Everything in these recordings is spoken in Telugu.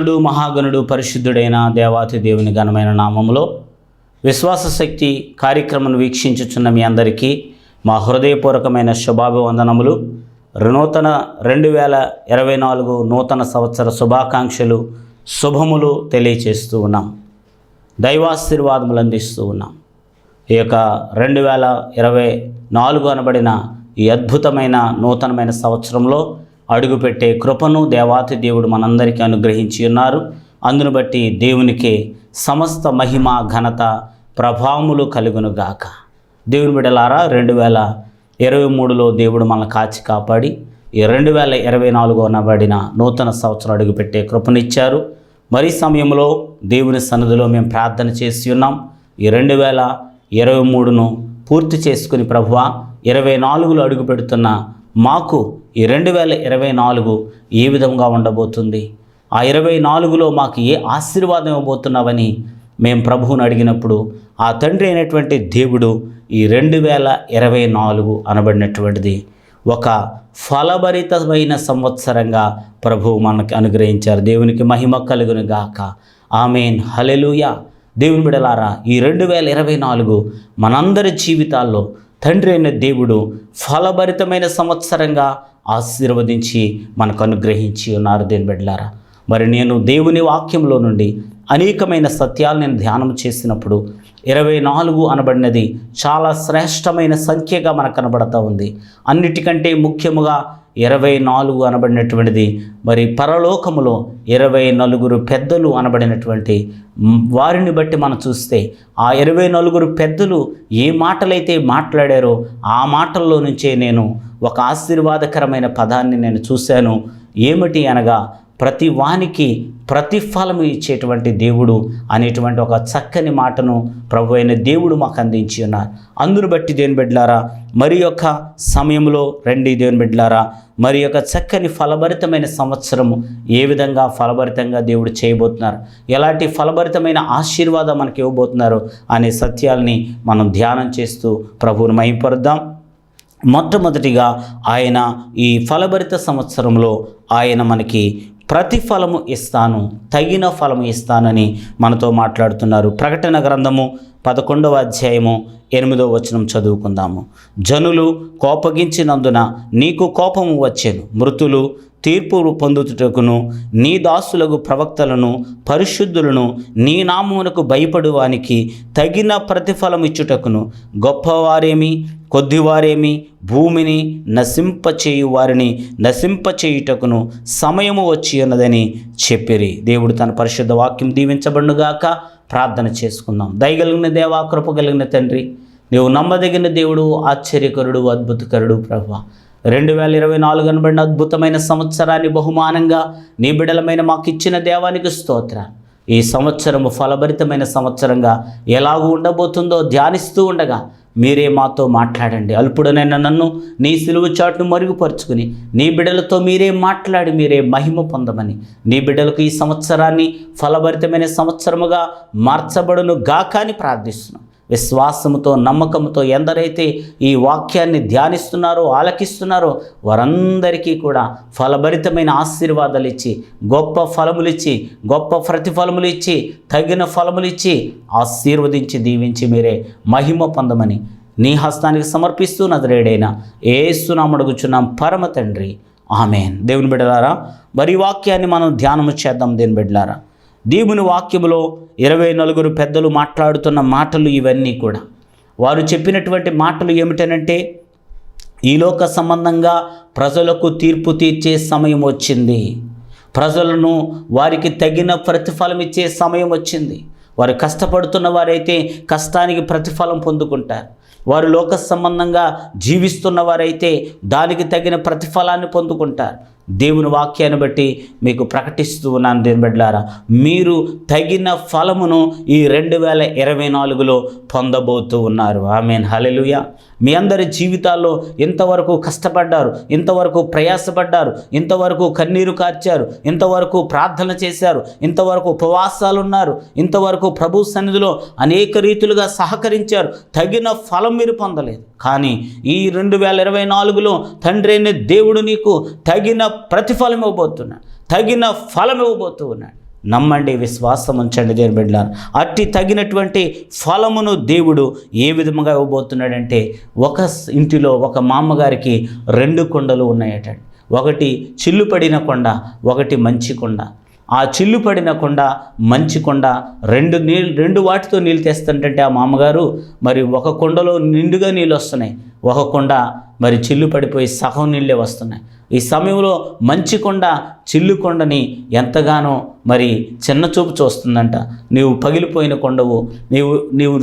మహోన్నతుడు మహాగణుడు పరిశుద్ధుడైన దేవాతి దేవుని ఘనమైన నామములో విశ్వాస శక్తి కార్యక్రమం వీక్షించుచున్న మీ అందరికీ మా హృదయపూర్వకమైన శుభాభివందనములు. నూతన రెండు వేల ఇరవై నాలుగు నూతన సంవత్సర శుభాకాంక్షలు శుభములు తెలియచేస్తూ ఉన్నాం. దైవాశీర్వాదములు అందిస్తూ ఉన్నాం. ఈ యొక్క రెండు వేల ఇరవై నాలుగు అనబడిన ఈ అద్భుతమైన నూతనమైన సంవత్సరంలో అడుగుపెట్టే కృపను దేవాతి దేవుడు మనందరికీ అనుగ్రహించి ఉన్నారు. అందును బట్టి దేవునికి సమస్త మహిమ ఘనత ప్రభావములు కలుగును గాక. దేవుని బిడలారా రెండు వేల ఇరవై మూడులో దేవుడు మనల్ని కాచి కాపాడి ఈ రెండు వేల ఇరవై నాలుగు అనబడిన నూతన సంవత్సరం అడుగుపెట్టే కృపనిచ్చారు. మరి సమయంలో దేవుని సన్నిధిలో మేము ప్రార్థన చేసి ఉన్నాం. ఈ రెండు వేల ఇరవై మూడును పూర్తి చేసుకుని ప్రభువ ఇరవై నాలుగులో అడుగు పెడుతున్న మాకు ఈ రెండు వేల ఇరవై నాలుగు ఏ విధంగా ఉండబోతుంది? ఆ ఇరవై నాలుగులో మాకు ఏ ఆశీర్వాదం ఇవ్వబోతున్నావని మేము ప్రభువుని అడిగినప్పుడు ఆ తండ్రి అయినటువంటి దేవుడు ఈ రెండు వేల ఇరవై నాలుగు అనబడినటువంటిది ఒక ఫలభరితమైన సంవత్సరంగా ప్రభువు మనకి అనుగ్రహించారు. దేవునికి మహిమ కలుగును గాక. ఆమెన్. హలెలుయా దేవుని బిడలారా ఈ రెండు వేల ఇరవై నాలుగు మనందరి జీవితాల్లో తండ్రి అయిన దేవుడు ఫలభరితమైన సంవత్సరంగా ఆశీర్వదించి మనకు అనుగ్రహించి ఉన్నారు దేని బిడ్డలారా. మరి నేను దేవుని వాక్యంలో నుండి అనేకమైన సత్యాలు నేను ధ్యానం చేసినప్పుడు ఇరవై నాలుగు అనబడినది చాలా శ్రేష్టమైన సంఖ్యగా మనకు కనబడతా ఉంది. అన్నిటికంటే ముఖ్యముగా ఇరవై నాలుగు అనబడినటువంటిది. మరి పరలోకములో ఇరవై నలుగురు పెద్దలు అనబడినటువంటి వారిని బట్టి మనం చూస్తే ఆ ఇరవై నలుగురు పెద్దలు ఏ మాటలైతే మాట్లాడారో ఆ మాటల్లో నుంచే నేను ఒక ఆశీర్వాదకరమైన పదాన్ని నేను చూశాను. ఏమిటి అనగా ప్రతి వానికి ప్రతిఫలము ఇచ్చేటువంటి దేవుడు అనేటువంటి ఒక చక్కని మాటను ప్రభు అయిన దేవుడు మాకు అందించి ఉన్నారు. అందును బట్టి దేవుని బిడ్డలారా మరి యొక్క సమయంలో రండి దేవుని బిడ్డలారా మరి యొక్క చక్కని ఫలభరితమైన సంవత్సరము ఏ విధంగా ఫలభరితంగా దేవుడు చేయబోతున్నారు ఎలాంటి ఫలభరితమైన ఆశీర్వాదం మనకి ఇవ్వబోతున్నారు అనే సత్యాల్ని మనం ధ్యానం చేస్తూ ప్రభువును మహింపరుద్దాం. మొట్టమొదటిగా ఆయన ఈ ఫలభరిత సంవత్సరంలో ఆయన మనకి ప్రతిఫలము ఇస్తాను తగిన ఫలము ఇస్తానని మనతో మాట్లాడుతున్నారు. ప్రకటన గ్రంథము పదకొండవ అధ్యాయము ఎనిమిదవ వచనం చదువుకుందాము. జనులు కోపగించినందున నీకు కోపము వచ్చెను. మృతులు తీర్పు పొందుటకును నీ దాసులకు ప్రవక్తలను పరిశుద్ధులను నీ నామమునకు భయపడువానికి తగిన ప్రతిఫలం ఇచ్చుటకును. గొప్పవారేమి? కొద్దివారేమి భూమిని నశింపచేయు వారిని నశింపచేయుటకును సమయము వచ్చి ఉన్నదని చెప్పిరి. దేవుడు తన పరిశుద్ధ వాక్యం దీవించబడుగాక ప్రార్థన చేసుకుందాం. దయగలిగిన దేవా కృప కలిగిన తండ్రి నీవు నమ్మదగిన దేవుడు ఆశ్చర్యకరుడు అద్భుతకరుడు ప్రభా. రెండు వేల ఇరవై నాలుగు అనబడిన అద్భుతమైన సంవత్సరాన్ని బహుమానంగా నీ బిడలమైన మాకు ఇచ్చిన దేవానికి స్తోత్ర. ఈ సంవత్సరము ఫలభరితమైన సంవత్సరంగా ఎలాగూ ఉండబోతుందో ధ్యానిస్తూ ఉండగా మీరే మాతో మాట్లాడండి. అల్పుడనైన నన్ను నీ సిలువు చాటును మరుగుపరుచుకుని నీ బిడ్డలతో మీరే మాట్లాడి మీరే మహిమ పొందమని నీ బిడ్డలకు ఈ సంవత్సరాన్ని ఫలభరితమైన సంవత్సరముగా మార్చబడును గాక అని ప్రార్థిస్తున్నాం. విశ్వాసముతో నమ్మకంతో ఎందరైతే ఈ వాక్యాన్ని ధ్యానిస్తున్నారో ఆలకిస్తున్నారో వారందరికీ కూడా ఫలభరితమైన ఆశీర్వాదాలు ఇచ్చి గొప్ప ఫలములు ఇచ్చి గొప్ప ప్రతిఫలములు ఇచ్చి తగిన ఫలములు ఇచ్చి ఆశీర్వదించి దీవించి మీరే మహిమ పొందమని నీ హస్తానికి సమర్పిస్తూ నదరేడైన ఏసునామడుగుచున్నాం పరమ తండ్రి. ఆమెన్. దేవుని బిడ్డలారా మరి వాక్యాన్ని మనం ధ్యానము చేద్దాం. దేని బిడ్డలారా దేవుని వాక్యములో ఇరవై నలుగురు పెద్దలు మాట్లాడుతున్న మాటలు ఇవన్నీ కూడా. వారు చెప్పినటువంటి మాటలు ఏమిటనంటే ఈ లోక సంబంధంగా ప్రజలకు తీర్పు తీర్చే సమయం వచ్చింది. ప్రజలను వారికి తగిన ప్రతిఫలం ఇచ్చే సమయం వచ్చింది. వారు కష్టపడుతున్న వారైతే కష్టానికి ప్రతిఫలం పొందుకుంటారు. వారు లోక సంబంధంగా జీవిస్తున్న వారైతే దానికి తగిన ప్రతిఫలాన్ని పొందుకుంటారు. దేవుని వాక్యాన్ని బట్టి మీకు ప్రకటిస్తూ ఉన్నాను దేని బిడ్డలారా. మీరు తగిన ఫలమును ఈ రెండు వేల ఇరవై నాలుగులో పొందబోతూ ఉన్నారు. ఆమెన్. హలెలుయ మీ అందరి జీవితాల్లో ఇంతవరకు కష్టపడ్డారు ఇంతవరకు ప్రయాసపడ్డారు ఇంతవరకు కన్నీరు కార్చారు ఇంతవరకు ప్రార్థన చేశారు ఇంతవరకు ఉపవాసాలు ఉన్నారు ఇంతవరకు ప్రభు సన్నిధిలో అనేక రీతులుగా సహకరించారు తగిన ఫలం మీరు పొందలేదు. కానీ ఈ రెండు వేల ఇరవై నాలుగులో తండ్రి అయిన దేవుడు నీకు తగిన ప్రతిఫలం ఇవ్వబోతున్నాడు. తగిన ఫలం ఇవ్వబోతూ ఉన్నాడు నమ్మండి విశ్వాసం ఉంచండి దేవుని బిడ్డలారా. అట్టి తగినటువంటి ఫలమును దేవుడు ఏ విధముగా ఇవ్వబోతున్నాడంటే ఒక ఇంటిలో ఒక మామగారికి రెండు కొండలు ఉన్నాయటండి ఒకటి చిల్లు పడిన కొండ ఒకటి మంచి కొండ. ఆ చిల్లు పడిన కొండ మంచి కొండ రెండు నీళ్ళు రెండు వాటితో నీళ్ళు తెస్తుంటే ఆ మామగారు మరి ఒక కొండలో నిండుగా నీళ్ళు వస్తున్నాయి. ఒక కొండ మరి చిల్లు పడిపోయి సగం నీళ్ళే వస్తున్నాయి. ఈ సమయంలో మంచి కొండ చిల్లు కొండని ఎంతగానో మరి చిన్న చూపు చూస్తుందంట. నీవు పగిలిపోయిన కొండవు నీవు నీవు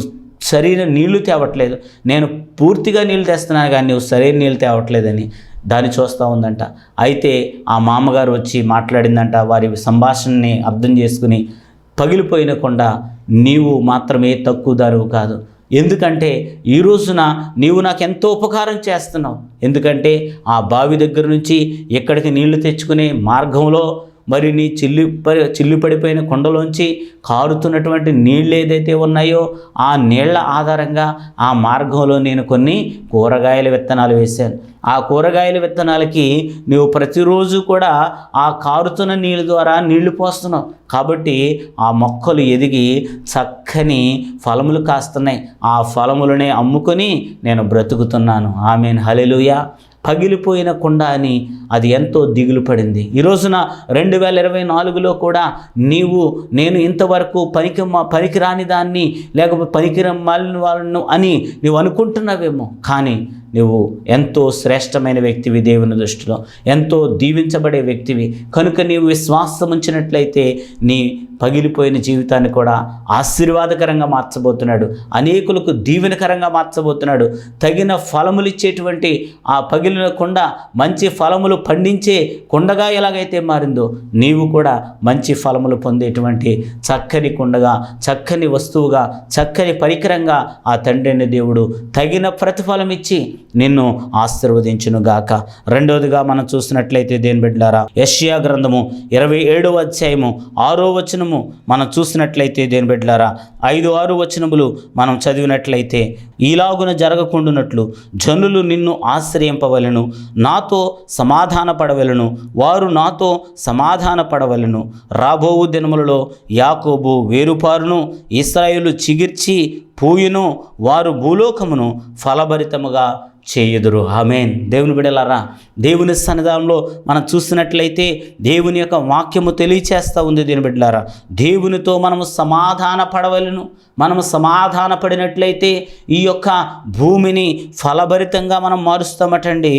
సరైన నీళ్ళు తేవట్లేదు. నేను పూర్తిగా నీళ్ళు తెస్తున్నాను కానీ నువ్వు సరైన నీళ్ళు తేవట్లేదని దాన్ని చూస్తూ ఉందంట. అయితే ఆ మామగారు వచ్చి మాట్లాడిందంట వారి సంభాషణని అర్థం చేసుకుని పగిలిపోయినకుండా నీవు మాత్రమే తక్కువ ధరవు కాదు. ఎందుకంటే ఈ రోజున నీవు నాకు ఎంతో ఉపకారం చేస్తున్నావు. ఎందుకంటే ఆ బావి దగ్గర నుంచి ఎక్కడికి నీళ్ళు తెచ్చుకునే మార్గంలో మరి నీ చిల్లి పడి చిల్లు పడిపోయిన కొండలోంచి కారుతున్నటువంటి నీళ్ళు ఏదైతే ఉన్నాయో ఆ నీళ్ళ ఆధారంగా ఆ మార్గంలో నేను కొన్ని కూరగాయల విత్తనాలు వేశాను. ఆ కూరగాయల విత్తనాలకి నువ్వు ప్రతిరోజు కూడా ఆ కారుతున్న నీళ్ళ ద్వారా నీళ్ళు పోస్తున్నావు. కాబట్టి ఆ మొక్కలు ఎదిగి చక్కని ఫలములు కాస్తున్నాయి. ఆ ఫలములనే అమ్ముకొని నేను బ్రతుకుతున్నాను. ఆమెన్. హలెలుయా పగిలిపోయిన కుండ అని అది ఎంతో దిగులు పడింది. ఈ రోజున రెండు వేల ఇరవై నాలుగులో కూడా నీవు నేను ఇంతవరకు పనికి పనికిరాని దాన్ని లేకపోతే పనికి మాలిన వాళ్ళను అని నువ్వు అనుకుంటున్నావేమో. కానీ నువ్వు ఎంతో శ్రేష్టమైన వ్యక్తివి దేవుని దృష్టిలో. ఎంతో దీవించబడే వ్యక్తివి. కనుక నీవు విశ్వాసం ఉంచినట్లయితే నీ పగిలిపోయిన జీవితాన్ని కూడా ఆశీర్వాదకరంగా మార్చబోతున్నాడు. అనేకులకు దీవెనకరంగా మార్చబోతున్నాడు. తగిన ఫలములు ఇచ్చేటువంటి ఆ పగిలిన కొండ మంచి ఫలములు పండించే కొండగా ఎలాగైతే మారిందో నీవు కూడా మంచి ఫలములు పొందేటువంటి చక్కని కొండగా చక్కని వస్తువుగా చక్కని పరికరంగా ఆ తండ్రిని దేవుడు తగిన ప్రతిఫలం ఇచ్చి నిన్ను ఆశీర్వదించును గాక రెండవదిగా మనం చూసినట్లయితే దేని బిడ్డారా యష్యా గ్రంథము ఇరవై ఏడవ అధ్యాయము ఆరో వచనము మనం చూసినట్లయితే దేని బిడ్డారా ఐదు ఆరు వచనములు మనం చదివినట్లయితే ఈలాగున జరగకుండునట్లు జనులు నిన్ను ఆశ్రయింపవలను నాతో సమాధాన పడవలను వారు నాతో సమాధాన పడవలను రాబోవు దినములలో యాకోబు వేరుపారును ఇస్రాయిలు చిగిర్చి పూయును వారు భూలోకమును ఫలభరితముగా చేయుదురు. హమేన్ దేవుని బిడలారా దేవుని సన్నిధానంలో మనం చూసినట్లయితే దేవుని యొక్క వాక్యము తెలియచేస్తూ ఉంది దీని బిడ్డలారా. దేవునితో మనము సమాధాన పడవలను మనము సమాధానపడినట్లయితే ఈ యొక్క భూమిని ఫలభరితంగా మనం మారుస్తామటండి.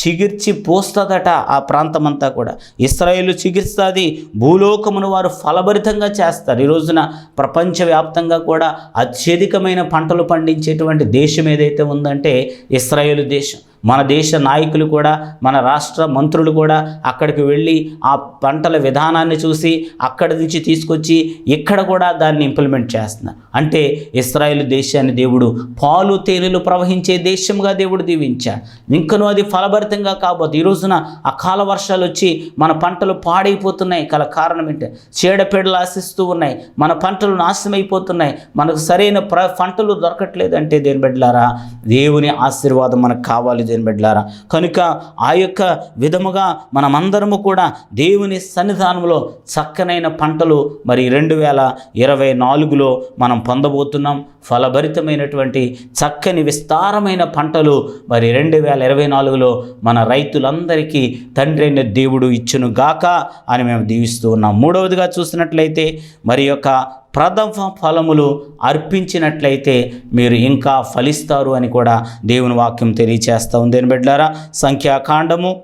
చిగిర్చి పోస్తుందట ఆ ప్రాంతమంతా కూడా. ఇస్రాయేలు చిగిర్స్తుంది భూలోకమును వారు ఫలభరితంగా చేస్తారు. ఈ రోజున ప్రపంచవ్యాప్తంగా కూడా అత్యధికమైన పంటలు పండించేటువంటి దేశం ఏదైతే ఉందంటే ఇస్రాయేల్ దేశం. మన దేశ నాయకులు కూడా మన రాష్ట్ర మంత్రులు కూడా అక్కడికి వెళ్ళి ఆ పంటల విధానాన్ని చూసి అక్కడి నుంచి తీసుకొచ్చి ఇక్కడ కూడా దాన్ని ఇంప్లిమెంట్ చేస్తున్నారు. అంటే ఇస్రాయేల్ దేశాన్ని దేవుడు పాలు తేనెలు ప్రవహించే దేశంగా దేవుడు దీవించాడు. ఇంకనూ అది ఫలభరితంగా కాబోతుంది ఈ రోజున అకాల వర్షాలు వచ్చి మన పంటలు పాడైపోతున్నాయి. గల కారణం ఏంటి? చీడపీడలు ఆశిస్తూ ఉన్నాయి. మన పంటలు నాశనమైపోతున్నాయి. మనకు సరైన ప్ర పంటలు దొరకట్లేదంటే దేని బిడ్డలారా దేవుని ఆశీర్వాదం మనకు కావాలి దేవుని బిడ్డలారా కనుక ఆ యొక్క విధముగా మనమందరము కూడా దేవుని సన్నిధానంలో చక్కనైన పంటలు మరి రెండు వేల ఇరవై నాలుగులో మనం పొందబోతున్నాం. ఫలభరితమైనటువంటి చక్కని విస్తారమైన పంటలు మరి రెండు వేల ఇరవై నాలుగులో మన రైతులందరికీ తండ్రి అయిన దేవుడు ఇచ్చును గాక అని మేము దీవిస్తూ ఉన్నాం. మూడవదిగా చూసినట్లయితే మరి యొక్క ప్రథమ ఫలములు అర్పించినట్లయితే మీరు ఇంకా ఫలిస్తారు అని కూడా దేవుని వాక్యం తెలియచేస్తూ ఉంది. అని బిడ్డారా సంఖ్యాకాండము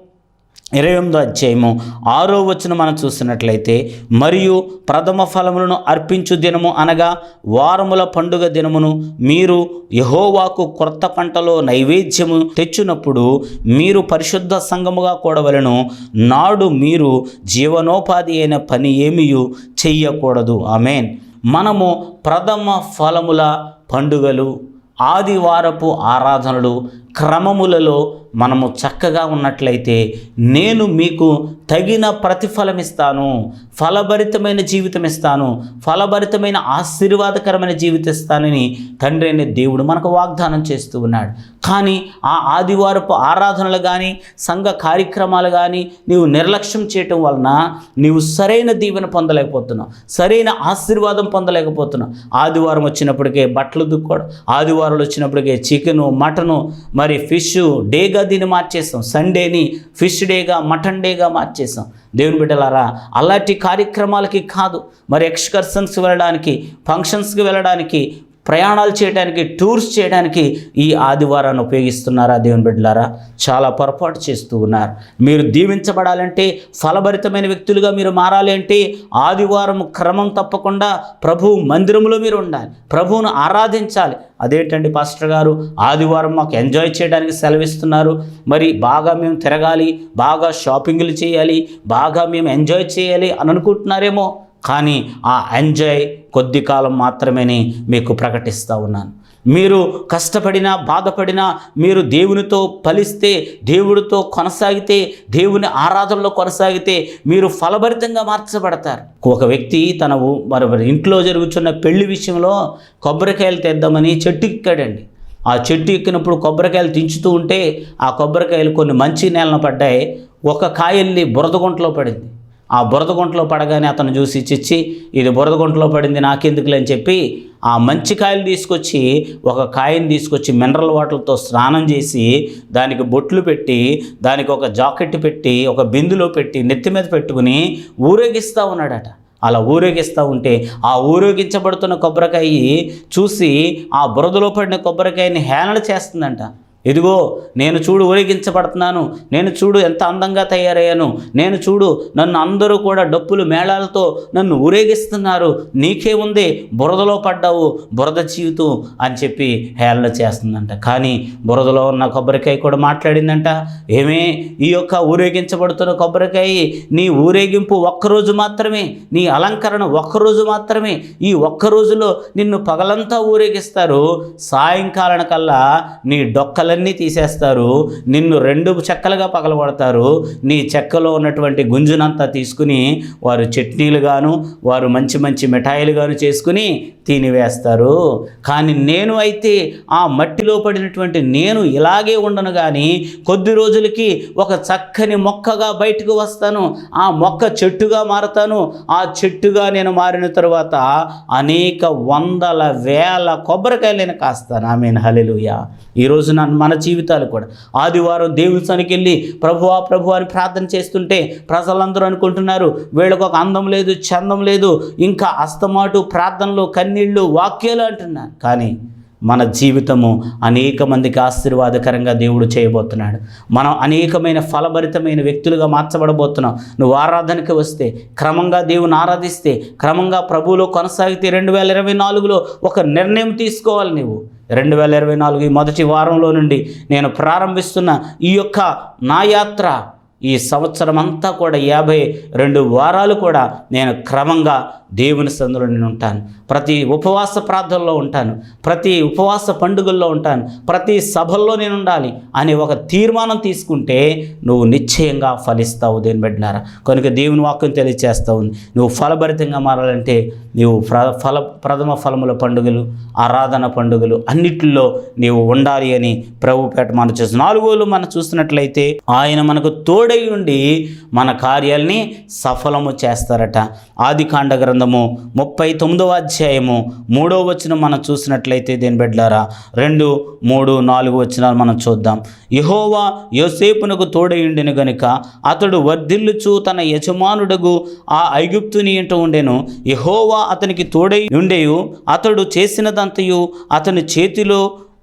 ఇరవై ఎనిమిదో అధ్యాయము ఆరో వచ్చిన మనం చూసినట్లయితే మరియు ప్రథమ ఫలములను అర్పించు దినము అనగా వారముల పండుగ దినమును మీరు యహోవాకు క్రొత్త పంటలో నైవేద్యము తెచ్చినప్పుడు మీరు పరిశుద్ధ సంఘముగా కూడవలను. నాడు మీరు జీవనోపాధి అయిన పని ఏమియు చెయ్యకూడదు ఆమెన్. మనము ప్రథమ ఫలముల పండుగలు ఆదివారపు ఆరాధనలు క్రమములలో మనము చక్కగా ఉన్నట్లయితే నేను మీకు తగిన ప్రతిఫలం ఇస్తాను ఫలభరితమైన జీవితం ఇస్తాను ఫలభరితమైన ఆశీర్వాదకరమైన జీవితం ఇస్తానని తండ్రి అనే దేవుడు మనకు వాగ్దానం చేస్తూ ఉన్నాడు. కానీ ఆ ఆదివారపు ఆరాధనలు కానీ సంఘ కార్యక్రమాలు కానీ నీవు నిర్లక్ష్యం చేయటం వలన నీవు సరైన దీవెన పొందలేకపోతున్నావు సరైన ఆశీర్వాదం పొందలేకపోతున్నావు. ఆదివారం వచ్చినప్పటికే బట్టలు దుక్కోవడం ఆదివారాలు వచ్చినప్పటికీ చికెను మటను మరి ఫిష్ డేగా దీన్ని మార్చేస్తాం సండేని ఫిష్ డేగా మటన్ డేగా మార్చేస్తాం దేవుని బిడ్డలారా అలాంటి కార్యక్రమాలకి కాదు. మరి ఎక్స్కర్షన్స్కి వెళ్ళడానికి ఫంక్షన్స్కి వెళ్ళడానికి ప్రయాణాలు చేయడానికి టూర్స్ చేయడానికి ఈ ఆదివారాన్ని ఉపయోగిస్తున్నారా దేవుని బిడ్డలారా? చాలా పొరపాటు చేస్తూ ఉన్నారు. మీరు దీవించబడాలంటే ఫలభరితమైన వ్యక్తులుగా మీరు మారాలి అంటే ఆదివారం క్రమం తప్పకుండా ప్రభు మందిరంలో మీరు ఉండాలి. ప్రభువును ఆరాధించాలి. అదేంటండి పాస్టర్ గారు? ఆదివారం మాకు ఎంజాయ్ చేయడానికి సెలవిస్తున్నారు. మరి బాగా మేము తిరగాలి బాగా షాపింగ్లు చేయాలి బాగా మేము ఎంజాయ్ చేయాలి అని అనుకుంటున్నారేమో? కానీ ఆ ఎంజాయ్ కొద్ది కాలం మాత్రమేని మీకు ప్రకటిస్తూ ఉన్నాను. మీరు కష్టపడినా బాధపడినా మీరు దేవునితో ఫలిస్తే దేవుడితో కొనసాగితే దేవుని ఆరాధనలో కొనసాగితే మీరు ఫలభరితంగా మార్చబడతారు. ఒక వ్యక్తి తన మరి మరి ఇంట్లో జరుగుతున్న పెళ్ళి విషయంలో కొబ్బరికాయలు తెద్దామని చెట్టు ఎక్కాడండి. ఆ చెట్టు ఎక్కినప్పుడు కొబ్బరికాయలు దించుతూ ఉంటే ఆ కొబ్బరికాయలు కొన్ని మంచి నేలను పడ్డాయి. ఒక కాయల్ని బురదగుంటలో పడింది. ఆ బురదగుంటలో పడగానే అతను చూసి చిచ్చి ఇది బురదగుంటలో పడింది నాకెందుకులే? అని చెప్పి ఆ మంచి కాయలు తీసుకొచ్చి ఒక కాయని తీసుకొచ్చి మినరల్ వాటర్తో స్నానం చేసి దానికి బొట్లు పెట్టి దానికి ఒక జాకెట్ పెట్టి ఒక బిందులో పెట్టి నెత్తి మీద పెట్టుకుని ఊరేగిస్తూ ఉన్నాడట. అలా ఊరేగిస్తూ ఉంటే ఆ ఊరేగించబడుతున్న కొబ్బరికాయ చూసి ఆ బురదలో పడిన కొబ్బరికాయని హేళన చేస్తుందంట. ఇదిగో నేను చూడు ఊరేగించబడుతున్నాను నేను చూడు ఎంత అందంగా తయారయ్యాను నేను చూడు నన్ను అందరూ కూడా డప్పులు మేళాలతో నన్ను ఊరేగిస్తున్నారు నీకే ఉంది బురదలో పడ్డావు బురద జీవితం అని చెప్పి హేళన చేస్తుందంట. కానీ బురదలో ఉన్న కొబ్బరికాయ కూడా మాట్లాడిందంట ఏమే ఈ యొక్క ఊరేగించబడుతున్న కొబ్బరికాయ నీ ఊరేగింపు ఒక్కరోజు మాత్రమే నీ అలంకరణ ఒక్కరోజు మాత్రమే ఈ ఒక్క రోజులో నిన్ను పగలంతా ఊరేగిస్తారు సాయంకాలం కల్లా నీ డొక్కలన్నీ తీసేస్తారు. నిన్ను రెండు చెక్కలుగా పగలగొడతారు. నీ చెక్కలో ఉన్నటువంటి గుంజునంతా తీసుకుని వారు చట్నీలు గాను వారు మంచి మంచి మిఠాయిలు గాను చేసుకుని తినివేస్తారు. కానీ నేను అయితే ఆ మట్టిలో పడినటువంటి నేను ఇలాగే ఉండను కానీ కొద్ది రోజులకి ఒక చక్కని మొక్కగా బయటకు వస్తాను. ఆ మొక్క చెట్టుగా మారతాను. ఆ చెట్టుగా నేను మారిన తరువాత అనేక వందల వేల కొబ్బరికాయలు నేను కాస్తాను. ఆమె హలెలుయ ఈరోజు నన్ను మన జీవితాలు కూడా. ఆదివారం దేవుని సనికి వెళ్ళి ప్రభువా ప్రభు అని ప్రార్థన చేస్తుంటే ప్రజలందరూ అనుకుంటున్నారు వీళ్ళకు ఒక అందం లేదు చందం లేదు ఇంకా అస్తమాటు ప్రార్థనలు కన్నీళ్ళు వాక్యాలు అంటున్నారు. కానీ మన జీవితము అనేక మందికి ఆశీర్వాదకరంగా దేవుడు చేయబోతున్నాడు. మనం అనేకమైన ఫలభరితమైన వ్యక్తులుగా మార్చబడబోతున్నాం. నువ్వు ఆరాధనకి వస్తే క్రమంగా దేవుని ఆరాధిస్తే క్రమంగా ప్రభువులో కొనసాగితే రెండు వేల ఇరవై నాలుగులో ఒక నిర్ణయం తీసుకోవాలి నువ్వు రెండు వేల ఇరవై నాలుగు ఈ మొదటి వారంలో నుండి నేను ప్రారంభిస్తున్న ఈ యొక్క నా యాత్ర ఈ సంవత్సరం అంతా కూడా యాభై రెండు వారాలు కూడా నేను క్రమంగా దేవుని సందులో నేను ఉంటాను. ప్రతి ఉపవాస ప్రార్థనలో ఉంటాను. ప్రతి ఉపవాస పండుగల్లో ఉంటాను. ప్రతి సభల్లో నేను ఉండాలి అని ఒక తీర్మానం తీసుకుంటే నువ్వు నిశ్చయంగా ఫలిస్తావు దేని పెట్టినారా కనుక దేవుని వాక్యం తెలియచేస్తావు నువ్వు ఫలభరితంగా మారాలంటే నీవు ప్ర ఫల ప్రథమ ఫలముల పండుగలు ఆరాధన పండుగలు అన్నిటిలో నీవు ఉండాలి అని ప్రభు పేట మనం చూసి నాలుగోలు మనం చూసినట్లయితే ఆయన మనకు తోడై ఉండి మన కార్యాలని సఫలము చేస్తారట. ఆది కాండ గ్రంథము ముప్పై తొమ్మిదవ అధ్యాయము మూడో వచనం మనం చూసినట్లయితే దేని బిడ్డారా రెండు మూడు నాలుగు వచనాలు మనం చూద్దాం. యహోవా యోసేపునకు తోడయుండెను గనుక అతడు వర్ధిల్లుచు తన యజమానుడగు ఆ ఐగుప్తుని ఇంట ఉండెను. యహోవా అతనికి తోడై ఉండేయు అతడు చేసినదంతయు అతని చేతిలో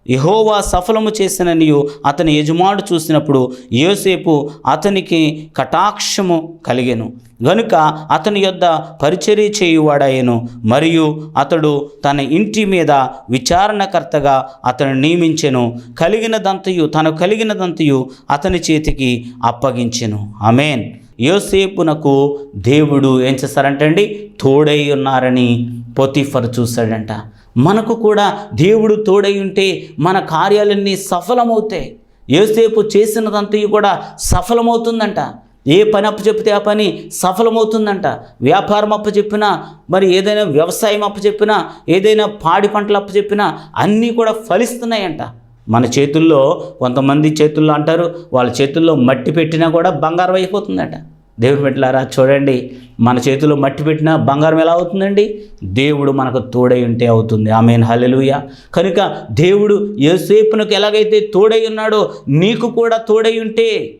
యహోవా సఫలము చేసిననియు అతని యజమానుడు చూసినప్పుడు యోసేపు అతనికి కటాక్షము కలిగెను. గనుక అతని యొద్ద పరిచర్య చేయువాడాయను మరియు అతడు తన ఇంటి మీద విచారణకర్తగా అతను నియమించెను. కలిగినదంతయు తను కలిగినదంతయు అతని చేతికి అప్పగించెను. అమేన్ యోసేపునకు దేవుడు ఏం చేస్తారంటండి తోడై ఉన్నారని పొతిఫర్ చూశాడంట మనకు కూడా దేవుడు తోడై ఉంటే మన కార్యాలన్నీ సఫలమవుతాయి. ఏసేపు చేసినదంతయు కూడా సఫలమవుతుందంట. ఏ పని అప్పు చెప్తే ఆ పని సఫలమవుతుందంట. వ్యాపారం అప్పు చెప్పినా మరి ఏదైనా వ్యవసాయం అప్పు చెప్పినా ఏదైనా పాడి పంటలు అప్పు చెప్పినా అన్నీ కూడా ఫలిస్తున్నాయంట. మన చేతుల్లో కొంతమంది చేతుల్లో అంటారు వాళ్ళ చేతుల్లో మట్టి పెట్టినా కూడా బంగారం అయిపోతుందట. దేవుడు పెట్టారా చూడండి మన చేతిలో మట్టి పెట్టినా బంగారం ఎలా అవుతుందండి? దేవుడు మనకు తోడై ఉంటే అవుతుంది. ఆమె హలెలుయ కనుక దేవుడు ఏసేపునకు ఎలాగైతే తోడై ఉన్నాడో నీకు కూడా తోడై ఉంటే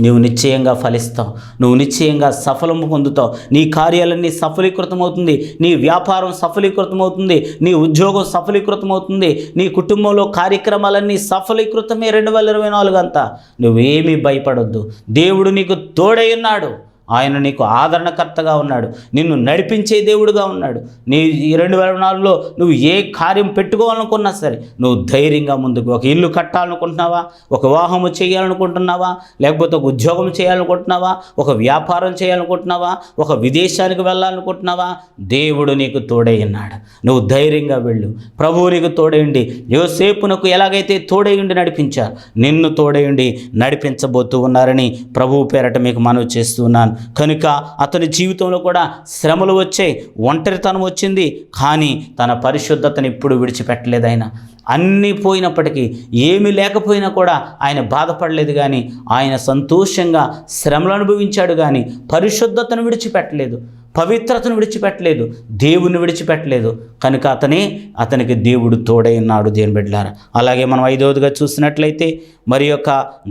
నీవు నిశ్చయంగా ఫలిస్తావు. నువ్వు నిశ్చయంగా సఫలము పొందుతావు. నీ కార్యాలన్నీ సఫలీకృతమవుతుంది. నీ వ్యాపారం సఫలీకృతమవుతుంది. నీ ఉద్యోగం సఫలీకృతమవుతుంది. నీ కుటుంబంలో కార్యక్రమాలన్నీ సఫలీకృతమే రెండు వేల ఇరవై నాలుగు అంతా. నువ్వేమీ భయపడొద్దు. దేవుడు నీకు తోడై ఉన్నాడు. ఆయన నీకు ఆదరణకర్తగా ఉన్నాడు. నిన్ను నడిపించే దేవుడుగా ఉన్నాడు. నీ ఈ రెండు వేల నాలుగులో నువ్వు ఏ కార్యం పెట్టుకోవాలనుకున్నా సరే నువ్వు ధైర్యంగా ముందుకు ఒక ఇల్లు కట్టాలనుకుంటున్నావా? ఒక వివాహము చేయాలనుకుంటున్నావా? లేకపోతే ఒక ఉద్యోగం చేయాలనుకుంటున్నావా? ఒక వ్యాపారం చేయాలనుకుంటున్నావా? ఒక విదేశానికి వెళ్ళాలనుకుంటున్నావా? దేవుడు నీకు తోడై ఉన్నాడు. నువ్వు ధైర్యంగా వెళ్ళు. ప్రభువు నీకు తోడైండి యోసేపునకు ఎలాగైతే తోడైండి నడిపించారు నిన్ను తోడైండి నడిపించబోతూ ఉన్నారని ప్రభువు పేరట మీకు మనవి చేస్తున్నాను కనుక అతని జీవితంలో కూడా శ్రమలు వచ్చాయి ఒంటరితనం వచ్చింది. కానీ తన పరిశుద్ధతను ఇప్పుడు విడిచిపెట్టలేదు ఆయన అన్నీ పోయినప్పటికీ ఏమీ లేకపోయినా కూడా ఆయన బాధపడలేదు కానీ ఆయన సంతోషంగా శ్రమలు అనుభవించాడు కానీ పరిశుద్ధతను విడిచిపెట్టలేదు. పవిత్రతను విడిచిపెట్టలేదు. దేవుని విడిచిపెట్టలేదు. కనుక అతనే అతనికి దేవుడు తోడై ఉన్నాడు దేని బిడ్డలారా. అలాగే మనం ఐదవదిగా చూసినట్లయితే మరి యొక్క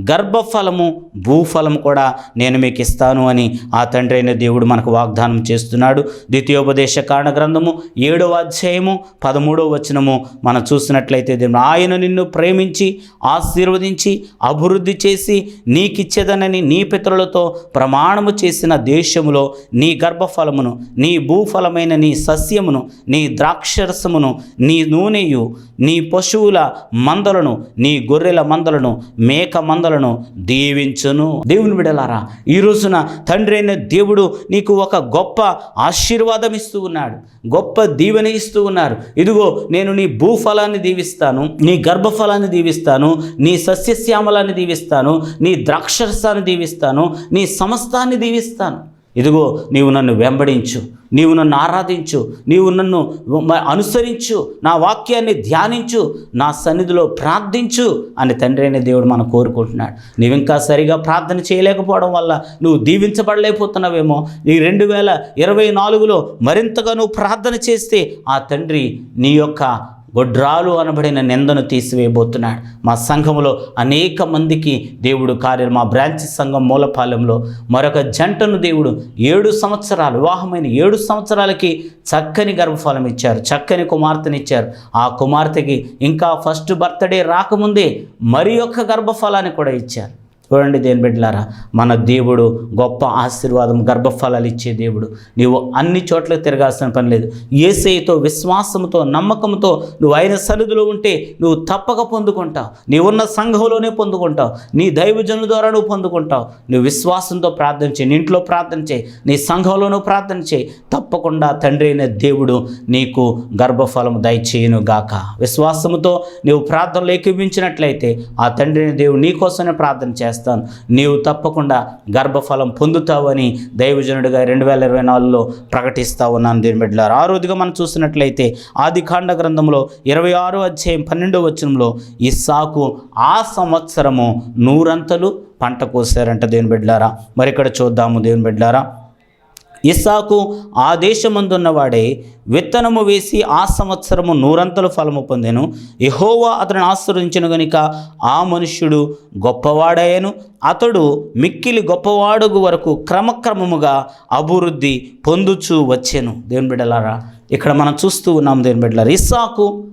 గర్భఫలము భూఫలము కూడా నేను మీకు ఇస్తాను అని ఆ తండ్రి అయిన దేవుడు మనకు వాగ్దానం చేస్తున్నాడు. ద్వితీయోపదేశ కారణ గ్రంథము ఏడవ అధ్యాయము పదమూడవ వచనము మనం చూసినట్లయితే దేవుడు ఆయన నిన్ను ప్రేమించి ఆశీర్వదించి అభివృద్ధి చేసి నీకిచ్చేదనని నీ పితరులతో ప్రమాణము చేసిన దేశములో నీ గర్భఫలమును నీ భూఫలమైన నీ సస్యమును నీ ద్రాక్షరసమును నీ నూనెయు నీ పశువుల మందలను నీ గొర్రెల మందలను మేక మందలను దీవించును. దేవుని విడలారా ఈ రోజున తండ్రి అయిన దేవుడు నీకు ఒక గొప్ప ఆశీర్వాదం ఇస్తూ ఉన్నాడు. గొప్ప దీవెన ఇస్తూ ఉన్నారు. ఇదిగో నేను నీ భూఫలాన్ని దీవిస్తాను నీ గర్భఫలాన్ని దీవిస్తాను నీ సస్యశ్యామలాన్ని దీవిస్తాను నీ ద్రాక్షరసాన్ని దీవిస్తాను నీ సమస్తాన్ని దీవిస్తాను. ఇదిగో నీవు నన్ను వెంబడించు నీవు నన్ను ఆరాధించు నీవు నన్ను అనుసరించు నా వాక్యాన్ని ధ్యానించు నా సన్నిధిలో ప్రార్థించు అని తండ్రి అయిన దేవుడు మనం కోరుకుంటున్నాడు. నీవు ఇంకా సరిగా ప్రార్థన చేయలేకపోవడం వల్ల నువ్వు దీవించబడలేకపోతున్నావేమో. ఈ రెండు వేల ఇరవై నాలుగులో మరింతగా నువ్వు ప్రార్థన చేస్తే ఆ తండ్రి నీ యొక్క గొడ్రాలు అనబడిన నిందను తీసివేయబోతున్నాడు. మా సంఘములో అనేక మందికి దేవుడు కార్యం మా బ్రాంచ్ సంఘం మూలపాలెంలో మరొక జంటను దేవుడు ఏడు సంవత్సరాలు వివాహమైన ఏడు సంవత్సరాలకి చక్కని గర్భఫలం ఇచ్చారు చక్కని కుమార్తెనిచ్చారు. ఆ కుమార్తెకి ఇంకా ఫస్ట్ బర్త్డే రాకముందే మరి యొక్క గర్భఫలాన్ని కూడా ఇచ్చారు. చూడండి దేని బిడ్డలారా మన దేవుడు గొప్ప ఆశీర్వాదం గర్భఫలాలు ఇచ్చే దేవుడు. నీవు అన్ని చోట్ల తిరగాల్సిన పని లేదు. ఏసైతో విశ్వాసంతో నమ్మకంతో నువ్వు ఆయన సన్నిధిలో ఉంటే నువ్వు తప్పక పొందుకుంటావు. నీవున్న సంఘంలోనే పొందుకుంటావు. నీ దైవజనుల ద్వారా నువ్వు పొందుకుంటావు. నువ్వు విశ్వాసంతో ప్రార్థన చేయి. నీ ఇంట్లో ప్రార్థన చేయి. నీ సంఘంలోనూ ప్రార్థన చేయి. తప్పకుండా తండ్రి అయిన దేవుడు నీకు గర్భఫలం దయచేయును గాక విశ్వాసముతో నీవు ప్రార్థనలు ఏకీపించినట్లయితే ఆ తండ్రి అయిన దేవుడు నీకోసమే ప్రార్థన ప్రార్థన చేస్తాను. నీవు తప్పకుండా గర్భఫలం పొందుతావని దైవజనుడిగా రెండు వేల ఇరవై నాలుగులో ప్రకటిస్తా ఉన్నాను దీని బిడ్డలారు. ఆ రోజుగా మనం చూసినట్లయితే ఆది కాండ గ్రంథంలో ఇరవై ఆరో అధ్యాయం పన్నెండో వచనంలో ఇస్సాకు ఆ సంవత్సరము నూరంతలు పంట కోసారంట దేవుని బిడ్డలారా. మరి ఇక్కడ చూద్దాము దేవుని బిడ్డలారా. ఇస్సాకు ఆ దేశమందున్నవాడే విత్తనము వేసి ఆ సంవత్సరము నూరంతలు ఫలము పొందెను. ఎహోవా అతను ఆశ్రయించను గనుక ఆ మనుష్యుడు గొప్పవాడయ్యను. అతడు మిక్కిలి గొప్పవాడుగు వరకు క్రమక్రమముగా అభివృద్ధి పొందుచూ వచ్చాను. దేవుని బిడ్డలారా ఇక్కడ మనం చూస్తూ ఉన్నాం దేవుని బిడ్డలారా ఇస్సాకు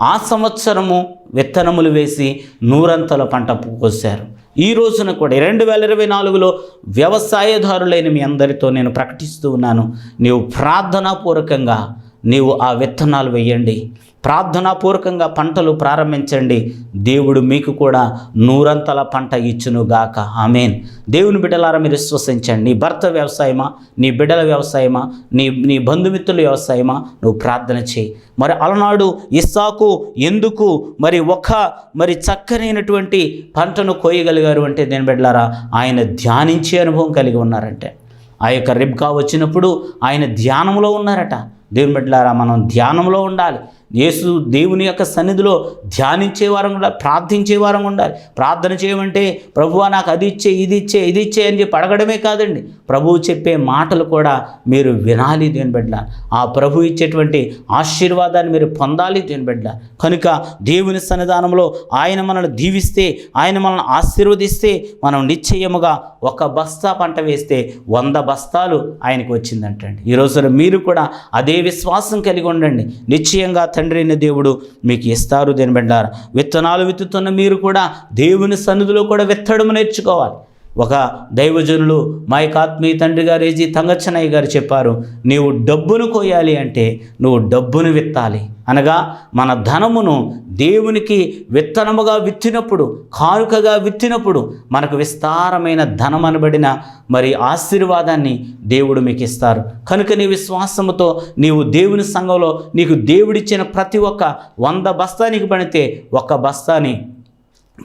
ఆ సంవత్సరము విత్తనములు వేసి నూరంతల పంట కోసారు ఈ రోజున కూడా రెండు వేల ఇరవై నాలుగులో వ్యవసాయదారులైన మీ అందరితో నేను ప్రకటిస్తూ ఉన్నాను. నీవు ప్రార్థనాపూర్వకంగా నీవు ఆ విత్తనాలు వేయండి ప్రార్థనాపూర్వకంగా పంటలు ప్రారంభించండి. దేవుడు మీకు కూడా నూరంతల పంట ఇచ్చును గాక ఆమెన్. దేవుని బిడ్డలారా మీరు విశ్వసించండి. నీ భర్త వ్యవసాయమా? నీ బిడ్డల వ్యవసాయమా? నీ నీ బంధుమిత్రుల వ్యవసాయమా? నువ్వు ప్రార్థన చేయి. మరి అలనాడు ఇస్సాకు ఎందుకు మరి ఒక మరి చక్కనైనటువంటి పంటను కోయగలిగారు అంటే దేని బిడ్డలారా ఆయన ధ్యానించే అనుభవం కలిగి ఉన్నారంటే. ఆ యొక్క రిబ్కా వచ్చినప్పుడు ఆయన ధ్యానంలో ఉన్నారట. దేవుని బిడ్డలారా మనం ధ్యానంలో ఉండాలి. యేసు దేవుని యొక్క సన్నిధిలో ధ్యానించే వారం ఉండాలి ప్రార్థించే వారం ఉండాలి. ప్రార్థన చేయమంటే ప్రభువా నాకు అది ఇచ్చే ఇది ఇచ్చే ఇది ఇచ్చే అని చెప్పి అడగడమే కాదండి. ప్రభువు చెప్పే మాటలు కూడా మీరు వినాలి దేని బిడ్డ. ఆ ప్రభు ఇచ్చేటువంటి ఆశీర్వాదాన్ని మీరు పొందాలి దేని బిడ్డ. కనుక దేవుని సన్నిధానంలో ఆయన మనల్ని దీవిస్తే ఆయన మనల్ని ఆశీర్వదిస్తే మనం నిశ్చయముగా ఒక బస్తా పంట వేస్తే వంద బస్తాలు ఆయనకు వచ్చిందంటండి. ఈ రోజున మీరు కూడా అదే విశ్వాసం కలిగి ఉండండి. నిశ్చయంగా తండ్రి అయిన దేవుడు మీకు ఇస్తారు దేని బిడ్డారా విత్తనాలు విత్తుతున్న మీరు కూడా దేవుని సన్నిధిలో కూడా విత్తడం నేర్చుకోవాలి. ఒక దైవజనులు మా యొక్క ఆత్మీయ తండ్రి గారు ఏజీ తంగచ్చనయ్య గారు చెప్పారు నీవు డబ్బును కోయాలి అంటే నువ్వు డబ్బును విత్తాలి. అనగా మన ధనమును దేవునికి విత్తనముగా విత్తినప్పుడు కానుకగా విత్తినప్పుడు మనకు విస్తారమైన ధనం అనబడిన మరి ఆశీర్వాదాన్ని దేవుడు మీకు ఇస్తారు కనుక నీ విశ్వాసముతో నీవు దేవుని సంఘంలో నీకు దేవుడిచ్చిన ప్రతి ఒక్క వంద బస్తానికి పడితే ఒక్క బస్తాని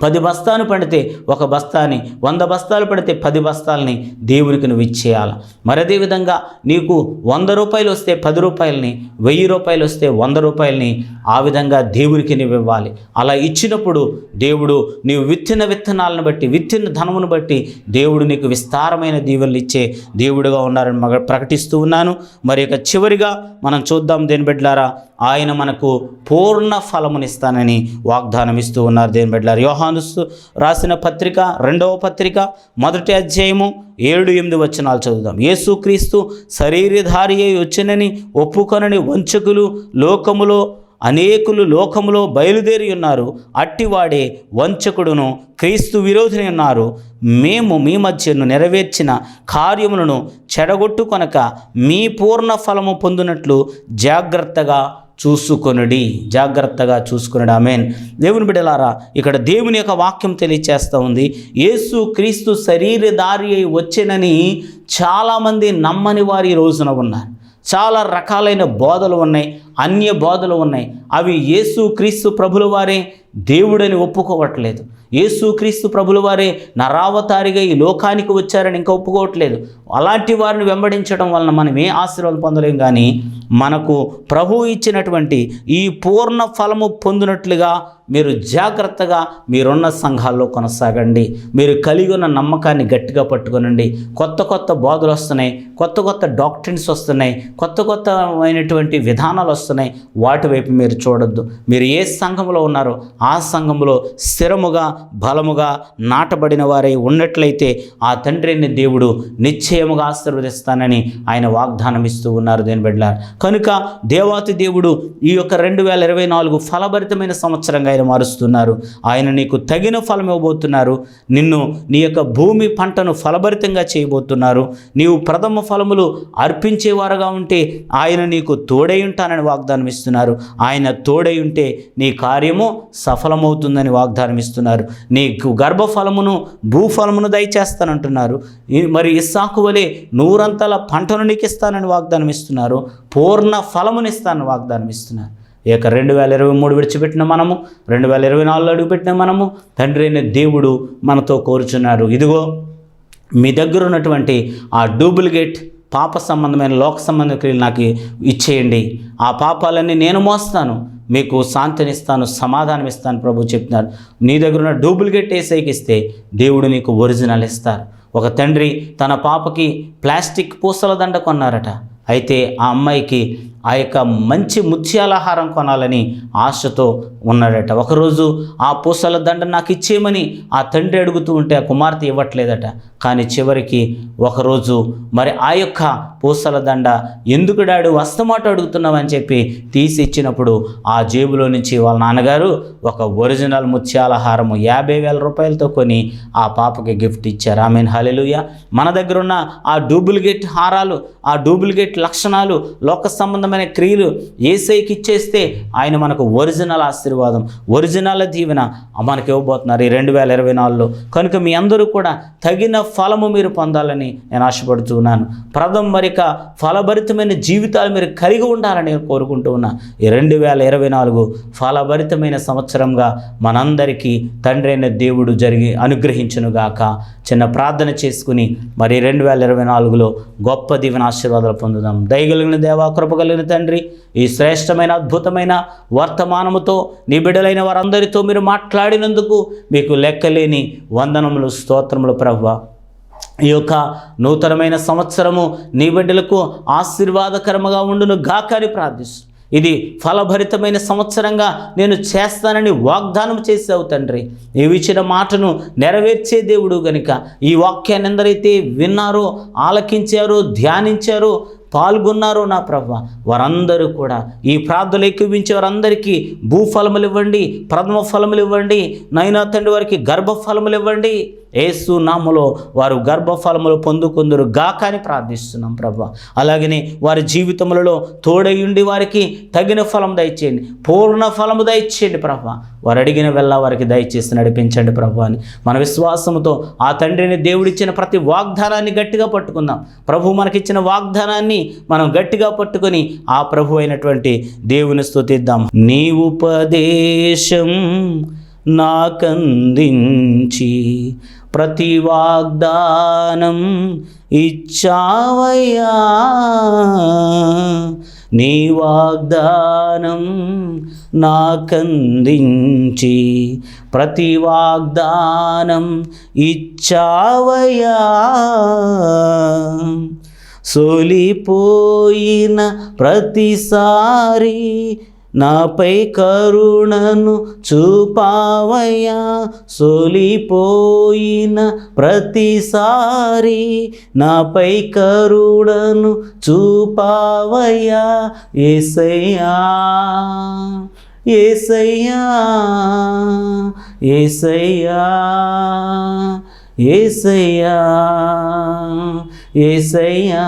పది బస్తాలు పడితే ఒక బస్తాని వంద బస్తాలు పడితే పది బస్తాలని దేవునికి నువ్వు ఇచ్చేయాలి. మరి అదేవిధంగా నీకు వంద రూపాయలు వస్తే పది రూపాయలని వెయ్యి రూపాయలు వస్తే వంద రూపాయలని ఆ విధంగా దేవునికి నువ్వు ఇవ్వాలి. అలా ఇచ్చినప్పుడు దేవుడు నీవు విత్తిన విత్తనాలను బట్టి విత్తిన ధనమును బట్టి దేవుడు నీకు విస్తారమైన దీవెనలు ఇచ్చే దేవుడుగా ఉన్నారని మగ ప్రకటిస్తూ ఉన్నాను. మరి ఇక చివరిగా మనం చూద్దాం దేని బిడ్డలారా ఆయన మనకు పూర్ణ ఫలమునిస్తానని వాగ్దానం ఇస్తూ ఉన్నారు దేని బిడ్డలారా. యోహాను రాసిన పత్రిక రెండవ పత్రిక మొదటి అధ్యాయము ఏడు ఎనిమిది వచనాలు చదువుదాం. యేసుక్రీస్తు శరీరధారి అయి వచ్చినని ఒప్పుకొనని వంచకులు లోకములో అనేకులు లోకములో బయలుదేరి ఉన్నారు. అట్టివాడే వంచకుడును క్రీస్తు విరోధిని ఉన్నారు. మేము మీ మధ్యను నెరవేర్చిన కార్యములను చెడగొట్టుకొనక మీ పూర్ణ ఫలము పొందినట్లు జాగ్రత్తగా చూసుకొనుడి. జాగ్రత్తగా చూసుకొనుడి. ఆమెన్. దేవుని బిడ్డలారా ఇక్కడ దేవుని యొక్క వాక్యం తెలియచేస్తూ ఉంది. యేసు క్రీస్తు శరీరధారి అయి వచ్చినని చాలామంది నమ్మని వారి ఈ రోజున ఉన్నారు. చాలా రకాలైన బోధలు ఉన్నాయి అన్య బోధలు ఉన్నాయి. అవి యేసు క్రీస్తు ప్రభుల వారే దేవుడని ఒప్పుకోవట్లేదు. యేసు క్రీస్తు ప్రభుల వారే నరావతారిగా ఈ లోకానికి వచ్చారని ఇంకా ఒప్పుకోవట్లేదు. అలాంటి వారిని వెంబడించడం వలన మనం ఏ ఆశీర్వాదం పొందలేం కానీ మనకు ప్రభు ఇచ్చినటువంటి ఈ పూర్ణ ఫలము పొందినట్లుగా మీరు జాగ్రత్తగా మీరున్న సంఘాల్లో కొనసాగండి. మీరు కలిగి ఉన్న నమ్మకాన్ని గట్టిగా పట్టుకొనండి. కొత్త కొత్త బోధలు వస్తున్నాయి. కొత్త కొత్త డాక్టరీన్స్ వస్తున్నాయి. కొత్త కొత్త అయినటువంటి విధానాలు వస్తున్నాయి. వాటి వైపు మీరు చూడొద్దు. మీరు ఏ సంఘంలో ఉన్నారో ఆ సంఘంలో స్థిరముగా బలముగా నాటబడిన వారై ఉన్నట్లయితే ఆ తండ్రిని దేవుడు నిశ్చయముగా ఆశీర్వదిస్తానని ఆయన వాగ్దానం ఇస్తూ ఉన్నారు దేని బిడ్డలారు. కనుక దేవాతి దేవుడు ఈ యొక్క రెండు వేల ఇరవై నాలుగు ఫలభరితమైన సంవత్సరంగా ఆయన మారుస్తున్నారు. ఆయన నీకు తగిన ఫలం ఇవ్వబోతున్నారు. నిన్ను నీ యొక్క భూమి పంటను ఫలభరితంగా చేయబోతున్నారు. నీవు ప్రథమ ఫలములు అర్పించేవారుగా ఉంటే ఆయన నీకు తోడై ఉంటానని వాగ్దానం ఇస్తున్నారు ఆయన తోడై ఉంటే నీ కార్యము సఫలమవుతుందని వాగ్దానం ఇస్తున్నారు. నీకు గర్భఫలమును భూఫలమును దయచేస్తానంటున్నారు. ఈ- మరి ఇస్సాకు వలె నూరంతల పంటను నీకు ఇస్తానని వాగ్దానం ఇస్తున్నారు. పూర్ణ ఫలమునిస్తానని వాగ్దానం ఇస్తున్నారు. ఇక రెండు వేల ఇరవై మూడు విడిచిపెట్టిన మనము రెండు వేల ఇరవై నాలుగులో అడుగుపెట్టిన మనము తండ్రి అయిన దేవుడు మనతో కోరుచున్నారు. ఇదిగో మీ దగ్గర ఉన్నటువంటి ఆ డూప్లికేట్ పాప సంబంధమైన లోక సంబంధ క్రియలు నాకు ఇచ్చేయండి. ఆ పాపాలన్నీ నేను మోస్తాను. మీకు శాంతినిస్తాను సమాధానం ఇస్తాను ప్రభు చెప్తున్నారు. నీ దగ్గర ఉన్న డూప్లికేట్ ఏసైకి ఇస్తే దేవుడు నీకు ఒరిజినల్ ఇస్తారు. ఒక తండ్రి తన పాపకి ప్లాస్టిక్ పూసల దండ కొన్నారట. అయితే ఆ అమ్మాయికి ఆ యొక్క మంచి ముత్యాలహారం కొనాలని ఆశతో ఉన్నాడట. ఒకరోజు ఆ పూసల దండ నాకు ఇచ్చేయమని ఆ తండ్రి అడుగుతూ ఉంటే ఆ కుమార్తె ఇవ్వట్లేదట. కానీ చివరికి ఒకరోజు మరి ఆ యొక్క పూసల దండ ఎందుకు డాడు వస్తమాట అడుగుతున్నామని చెప్పి తీసి ఇచ్చినప్పుడు ఆ జేబులో నుంచి వాళ్ళ నాన్నగారు ఒక ఒరిజినల్ ముత్యాలహారము యాభై వేల రూపాయలతో కొని ఆ పాపకి గిఫ్ట్ ఇచ్చారు. ఆమె హలెలుయ మన దగ్గర ఉన్న ఆ డూప్లికేట్ హారాలు ఆ డూప్లికేట్ లక్షణాలు లోక సంబంధమైన ఫలభరితమైన క్రియలు ఏసైకి ఇచ్చేస్తే ఆయన మనకు ఒరిజినల్ ఆశీర్వాదం ఒరిజినల్ దీవెన మనకి ఇవ్వబోతున్నారు ఈ రెండు వేల ఇరవై నాలుగులో. కనుక మీ అందరూ కూడా తగిన ఫలము మీరు పొందాలని నేను ఆశపడుతున్నాను ప్రథమ మరిక ఫలభరితమైన జీవితాలు మీరు కలిగి ఉండాలని నేను కోరుకుంటూ ఉన్నా. ఈ రెండు వేల ఇరవై నాలుగు ఫలభరితమైన సంవత్సరంగా మనందరికీ తండ్రి అయిన దేవుడు జరిగి అనుగ్రహించునుగాక. చిన్న ప్రార్థన చేసుకుని మరి రెండు వేల ఇరవై నాలుగులో గొప్ప దీవెన ఆశీర్వాదాలు పొందుదాం. దయగలిగిన దేవా కృప కలిగిన తండ్రి. ఈ శ్రేష్టమైన అద్భుతమైన వర్తమానముతో నీ బిడ్డలైన వారందరితో మీరు మాట్లాడినందుకు మీకు లెక్కలేని వందనములు స్తోత్రములు ప్రభు ఈ యొక్క నూతనమైన సంవత్సరము నీ బిడ్డలకు ఆశీర్వాదకరముగా ఉండును గాకని అని ఇది ఫలభరితమైన సంవత్సరంగా నేను చేస్తానని వాగ్దానం చేసావు తండ్రి. నీవు ఇచ్చిన మాటను నెరవేర్చే దేవుడు గనుక ఈ వాక్యాన్ని ఎందరైతే విన్నారో ఆలకించారో ధ్యానించారో పాల్గొన్నారో నా ప్రభ. వారందరూ కూడా ఈ ప్రార్థనలు ఎక్కువించే వారందరికీ భూఫలములు ఇవ్వండి ప్రథమ ఫలములు ఇవ్వండి నైనా తండ్రి వారికి గర్భఫలములు ఇవ్వండి ఏసు నామలో వారు గర్భఫలములు పొందుకుందరు గాక అని ప్రార్థిస్తున్నాం ప్రభా. అలాగనే వారి జీవితములలో తోడయుండి వారికి తగిన ఫలం దయచేయండి. పూర్ణ ఫలము దయచేయండి ప్రభా. వారు అడిగిన వెళ్ళ వారికి దయచేసి నడిపించండి ప్రభు అని మన విశ్వాసముతో ఆ తండ్రిని దేవుడిచ్చిన ప్రతి వాగ్దానాన్ని గట్టిగా పట్టుకుందాం. ప్రభు మనకిచ్చిన వాగ్దానాన్ని మనం గట్టిగా పట్టుకొని ఆ ప్రభు అయినటువంటి దేవుని స్థుతిద్దాం నీ ఉపదేశం నాకందించి ప్రతి వాగ్దానం ఇచ్చావయ్యా. నీ వాగ్దానం నాకందించి ప్రతి వాగ్దానం ఇచ్చావయ్యా. సోలిపోయిన ప్రతిసారి నాపై కరుణను చూపావయ్యా సోలిపోయిన ప్రతిసారి నాపై కరుణను చూపావయ్యా ఏసయ్యా ఏసయ్యా ఏసయ్యా ఏసయ్యా ఏసయ్యా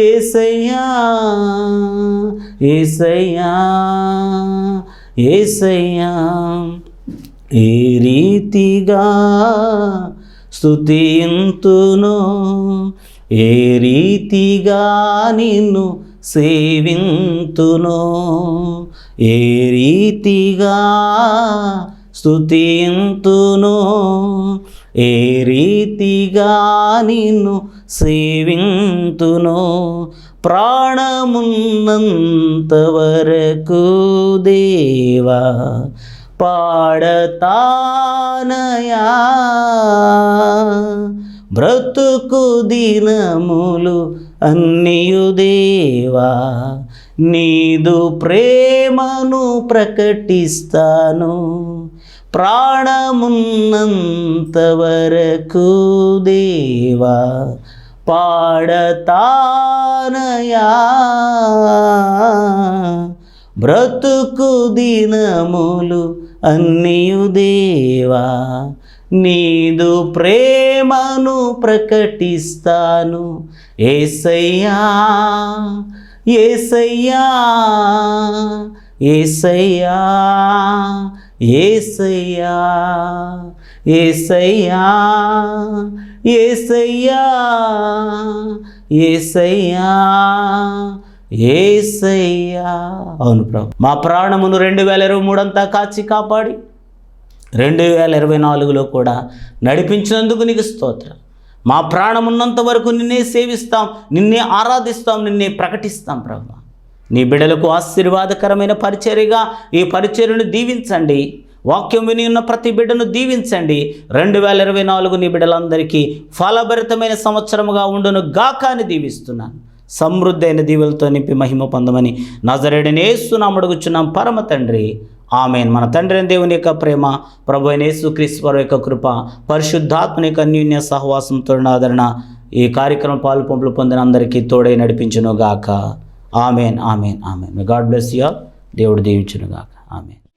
ఏసయ్యా ఏసయ్యా ఏసయ్యా ఏ రీతిగా స్థుతింతును ఏ రీతిగా నిన్ను సేవింతును ఏ రీతిగా స్థుతింతును ఏ రీతిగా నిన్ను సేవింతును ప్రాణమున్నంత వరకు దేవా పాడతానయా. బ్రతుకు దినములు అన్నియు దేవా నీదు ప్రేమను ప్రకటిస్తాను. ప్రాణమున్నంత వరకు దేవా నయా బ్రతుకు దినములు అన్నియు దేవా నీదు ప్రేమను ప్రకటిస్తాను. ఏసయ్యా ఏసయ్యా ఏసయ్యా ఏసయ్యా ఏసయ్యా ఏసయ్యా. ఏసయ్యా ఏసయ్యా. అవును ప్రభు. మా ప్రాణమును రెండు వేల ఇరవై మూడంతా కాచి కాపాడి రెండు వేల ఇరవై నాలుగులో కూడా నడిపించినందుకు నీకు స్తోత్రం. మా ప్రాణమున్నంత వరకు నిన్నే సేవిస్తాం నిన్నే ఆరాధిస్తాం నిన్నే ప్రకటిస్తాం ప్రభు. నీ బిడలకు ఆశీర్వాదకరమైన పరిచర్యగా ఈ పరిచర్యను దీవించండి. వాక్యం విని ఉన్న ప్రతి బిడ్డను దీవించండి. రెండు వేల ఇరవై నాలుగు నీ బిడ్డలందరికీ ఫలభరితమైన సంవత్సరముగా ఉండును గాకాని దీవిస్తున్నాను. సమృద్ధి అయిన దీవులతో నింపి మహిమ పొందమని నజరేడని ఏసునామడుగుచున్నాం పరమ తండ్రి. ఆమెన్. మన తండ్రి దేవుని యొక్క ప్రేమ ప్రభు అయిన యేసుక్రీస్తు యొక్క కృప పరిశుద్ధాత్మని యొక్క అన్యూన్య సహవాసంతో ఆదరణ ఈ కార్యక్రమం పాలు పంపులు పొందిన అందరికీ తోడై నడిపించునుగాక amen. Amen. Amen. God bless you దేవుడు దీవించునుగాక ఆమెన్.